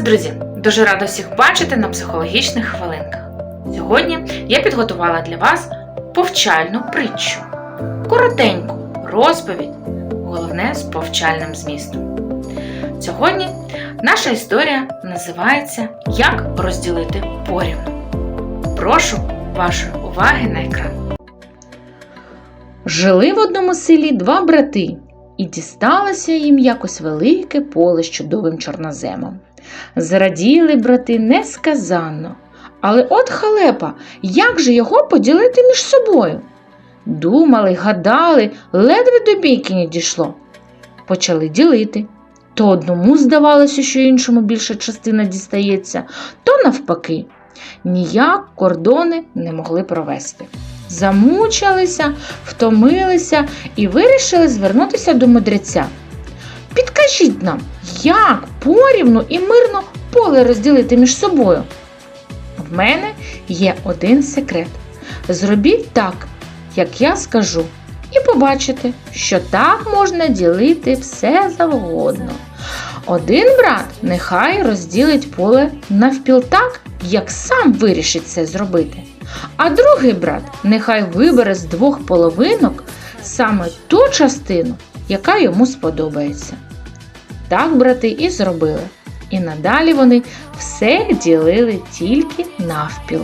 Вас, друзі! Дуже рада всіх бачити на психологічних хвилинках. Сьогодні я підготувала для вас повчальну притчу. Коротеньку розповідь, головне з повчальним змістом. Сьогодні наша історія називається Як розділити порівну. Прошу вашої уваги на екран. Жили в одному селі два брати, і дісталося їм якось велике поле з чудовим чорноземом. Зраділи брати несказанно. Але от халепа, як же його поділити між собою? Думали, гадали, ледве до бійки не дійшло. Почали ділити. То одному здавалося, що іншому більша частина дістається, то навпаки. Ніяк кордони не могли провести. Замучилися, втомилися і вирішили звернутися до мудреця. Підкажіть нам, як порівну і мирно поле розділити між собою? В мене є один секрет. Зробіть так, як я скажу, і побачите, що так можна ділити все завгодно. Один брат нехай розділить поле навпіл так, як сам вирішить це зробити. А другий брат нехай вибере з двох половинок саме ту частину, яка йому сподобається. Так брати і зробили. І надалі вони все ділили тільки навпіл.